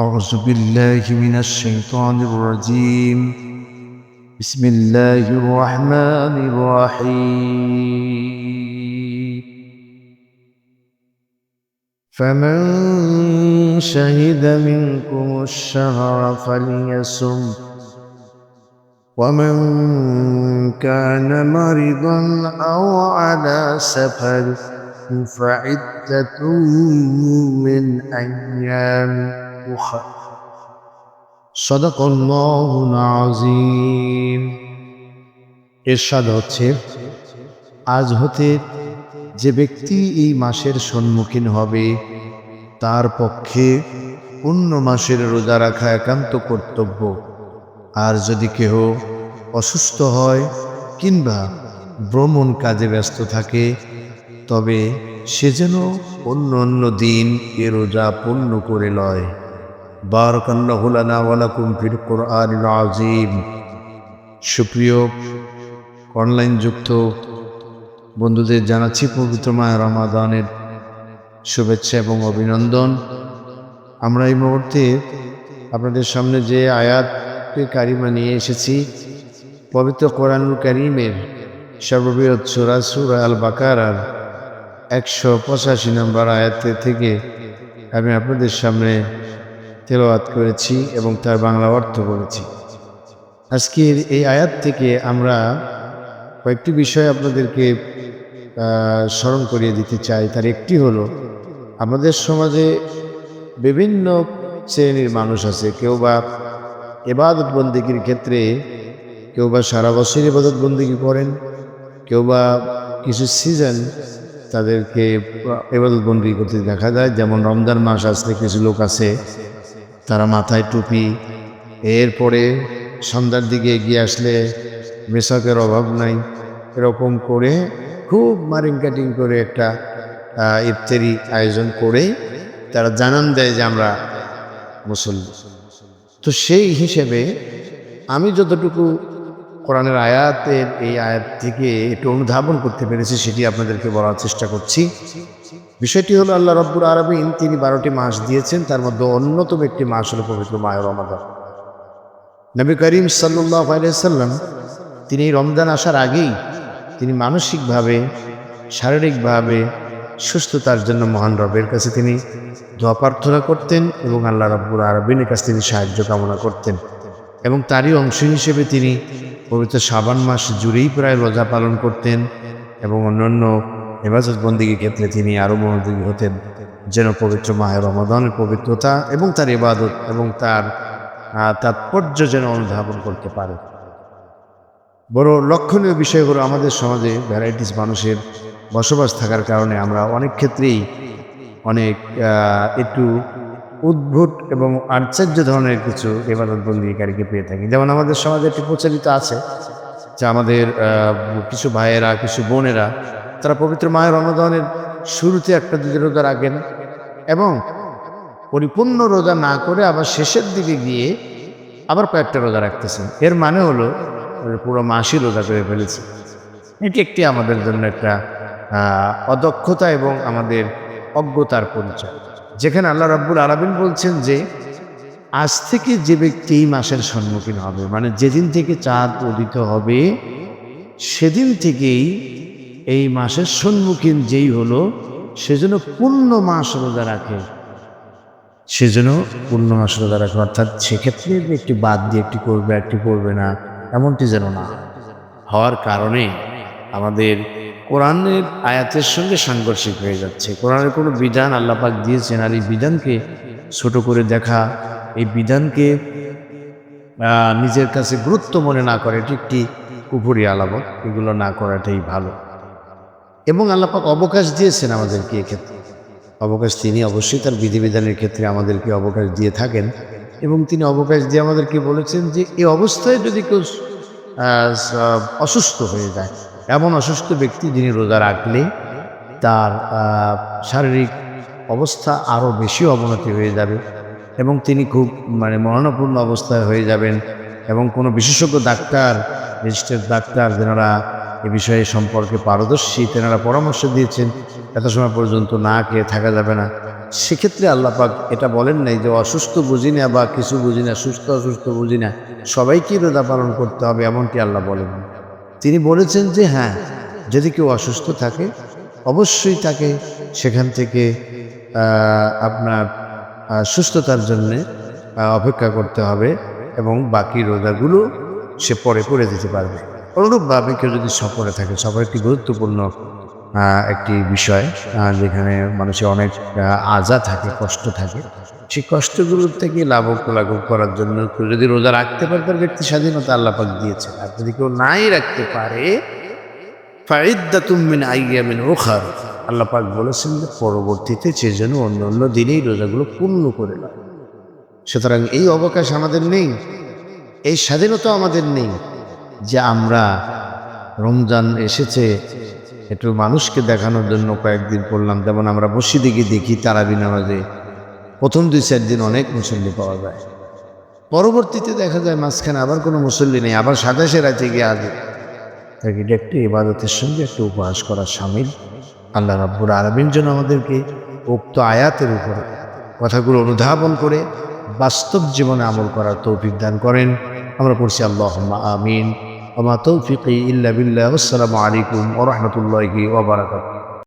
أعوذ بالله من الشيطان الرجيم. بسم الله الرحمن الرحيم. فمن شهد منكم الشهر فليصم. ومن كان مريضا أو على سفر فعدة من أيام. বুখারী সদক এরশাদ হচ্ছে, আজ হতে যে ব্যক্তি এই মাসের সম্মুখীন হবে, তার পক্ষে অন্য মাসের রোজা রাখা একান্ত কর্তব্য। আর যদি কেহ অসুস্থ হয় কিংবা ভ্রমণ কাজে ব্যস্ত থাকে, তবে সে যেন অন্য অন্য দিন এ রোজা পূর্ণ করে লয়। বারকাল্লাহু লানা ওয়া লাকুম ফিল কোরআনিল আযীম। সুপ্রিয় অনলাইন যুক্ত বন্ধুদের জানাচ্ছি পবিত্র মায়া রমাদানের শুভেচ্ছা এবং অভিনন্দন। আমরা এই মুহূর্তে আপনাদের সামনে যে আয়াতকে কারিমা নিয়ে এসেছি, পবিত্র কোরআনুল কারিমের সর্ববৃহৎ সুরা সুরা আল বাকারার একশো পঁচাশি নম্বর আয়াতে থেকে আমি আপনাদের সামনে তেলাওয়াত করেছি এবং তার বাংলা অর্থ করেছি আজকের এই আয়াত থেকে আমরা কয়েকটি বিষয় আপনাদেরকে স্মরণ করিয়ে দিতে চাই। তার একটি হলো, আমাদের সমাজে বিভিন্ন শ্রেণির মানুষ আছে, কেউ বা এবাদত বন্দিগির ক্ষেত্রে, কেউ বা সারা বছর এবাদত বন্দিগি করেন, কেউ বা কিছু সিজন তাদেরকে এবাদত বন্দি করতে দেখা যায়। যেমন রমজান মাস আসলে কিছু লোক আছে তারা মাথায় টুপি। এরপরে সন্ধ্যার দিকে এগিয়ে আসলে মেশাকের অভাব নাই। এরকম করে খুব মারিং কাটিং করে একটা ইফতারি আয়োজন করে তারা জানান দেয় যে আমরা মুসল্লি। তো সেই হিসেবে আমি যতটুকু কোরআনের আয়াতের এই আয়াত থেকে একটু অনুধাবন করতে পেরেছি, সেটি আপনাদেরকে বলার চেষ্টা করছি। বিষয়টি হলো আল্লাহ রব্বুর আরবিন তিনি বারোটি মাস দিয়েছেন, তার মধ্যে অন্যতম একটি মাস হলো পবিত্র মায়ের রমাদান। নবী করিম সাল্লাহ আলাইসাল্লাম তিনি এই রমজান আসার আগেই তিনি মানসিকভাবে, শারীরিকভাবে সুস্থতার জন্য মহান রবের কাছে তিনি দোয়া প্রার্থনা করতেন এবং আল্লাহ রব্বুর আরবিনের কাছে তিনি সাহায্য কামনা করতেন এবং তারই অংশ হিসেবে তিনি পবিত্র সাবান মাস জুড়েই প্রায় রোজা পালন করতেন এবং অন্যান্য হেফাজত বন্দিগির ক্ষেত্রে তিনি আরও মনোযোগী হতেন, যেন পবিত্র মাহের রমাদানের পবিত্রতা এবং তার ইবাদত এবং তার তাৎপর্য যেন অনুধাবন করতে পারে। বড় লক্ষণীয় বিষয় হলো আমাদের সমাজে ভ্যারাইটিস মানুষের বসবাস থাকার কারণে আমরা অনেক ক্ষেত্রেই অনেক একটু উদ্ভুত এবং আশ্চর্য ধরনের কিছু এবাদত বন্দিকারীকে পেয়ে থাকি। যেমন আমাদের সমাজে একটি প্রচলিত আছে যে আমাদের কিছু ভাইয়েরা, কিছু বোনেরা তারা পবিত্র মায়ের রমাদানের শুরুতে একটা দুটি রোজা রাখেন এবং পরিপূর্ণ রোজা না করে আবার শেষের দিকে গিয়ে আবার কয়েকটা রোজা রাখতেছেন। এর মানে হলো পুরো মাসই রোজা করে ফেলেছে। এটি একটি আমাদের জন্য একটা অদক্ষতা এবং আমাদের অজ্ঞতার পরিচয়। যেখানে আল্লাহ রাব্বুল আলামিন বলছেন যে, আজ থেকে যে ব্যক্তি এই মাসের সম্মুখীন হবে মানে যেদিন থেকে চাঁদ উদিত হবে, সেদিন থেকেই এই মাসের সম্মুখীন যেই হলো সেজন্য পূর্ণ মাস রোজা রাখে। সেজন্য পূর্ণ মাস রোজা রাখে, অর্থাৎ সেক্ষেত্রে একটি বাদ দিয়ে একটি করবে একটি করবে না, এমনটি যেন না। হওয়ার কারণে আমাদের কোরআনের আয়াতের সঙ্গে সাংঘর্ষিক হয়ে যাচ্ছে। কোরআনের কোনো বিধান আল্লাপাক দিয়েছেন আর এই বিধানকে ছোট করে দেখা, এই বিধানকে নিজের কাছে গুরুত্ব মনে না করে, এটি একটি কুপুরি আলামত এগুলো না করাটাই ভালো। এবং আল্লাপাক অবকাশ দিয়েছেন আমাদেরকে এক্ষেত্রে অবকাশ তিনি অবশ্যই তার বিধিবিধানের ক্ষেত্রে আমাদেরকে অবকাশ দিয়ে থাকেন এবং তিনি অবকাশ দিয়ে আমাদেরকে বলেছেন যে এই অবস্থায় যদি কেউ অসুস্থ হয়ে যায়, এমন অসুস্থ ব্যক্তি যিনি রোজা রাখলে তার শারীরিক অবস্থা আরও বেশি অবনতি হয়ে যাবে এবং তিনি খুব মানে মরণপূর্ণ অবস্থায় হয়ে যাবেন এবং কোনো বিশেষজ্ঞ ডাক্তার, রেজিস্টার্ড ডাক্তার, যেনারা এ বিষয়ে সম্পর্কে পারদর্শী তেনারা পরামর্শ দিয়েছেন, এত সময় পর্যন্ত না খেয়ে থাকা যাবে না। সেক্ষেত্রে আল্লাহ পাক এটা বলেন নাই যে, অসুস্থ বুঝি না বা কিছু বুঝি না, সুস্থ অসুস্থ বুঝি না, সবাইকেই রোজা পালন করতে হবে, এমনটি আল্লাহ বলেন। তিনি বলেছেন যে হ্যাঁ যদি কেউ অসুস্থ থাকে, অবশ্যই তাকে সেখান থেকে আপনার সুস্থতার জন্যে অপেক্ষা করতে হবে এবং বাকি রোজাগুলো সে পরে করে দিতে পারবে। অনুরূপভাবে কেউ যদি সফরে থাকে, সফর একটি গুরুত্বপূর্ণ একটি বিষয় যেখানে মানুষের অনেক আজা থাকে, কষ্ট থাকে। সেই কষ্টগুলোর থেকে লাভক লাঘব করার জন্য যদি রোজা রাখতে পারে, তার ব্যক্তি স্বাধীনতা আল্লাপাক দিয়েছে আর যদি কেউ নাই রাখতে পারে ফাইদ্দাতুমিন আইয়ামিন ওখার আল্লাহ পাক বলেছেন যে, পরবর্তীতে সে যেন অন্য অন্য দিনেই রোজাগুলো পূর্ণ করে নেয়। সুতরাং এই অবকাশ আমাদের নেই, এই স্বাধীনতা আমাদের নেই। যে আমরা রমজান এসেছে, একটু মানুষকে দেখানোর জন্য কয়েকদিন করলাম। যেমন আমরা দিকে দেখি তারাবি নামাজে প্রথম দুই, চার দিন অনেক মুসল্লি পাওয়া যায়। পরবর্তীতে দেখা যায় মাঝখানে আবার কোনো মুসল্লি নেই, আবার সাতাশে রাতে গিয়ে তাই এটা একটি ইবাদতের সঙ্গে একটু উপহাস করা সামিল। আল্লাহ রাব্বুর আলমিন জন্য আমাদেরকে উক্ত আয়াতের উপরে কথাগুলো অনুধাবন করে বাস্তব জীবনে আমল করার তৌফিক দান করেন। আমরা পড়ছি আল্লাহ আমিন। وما توفيقي إلا بالله والسلام عليكم ورحمة الله وبركاته.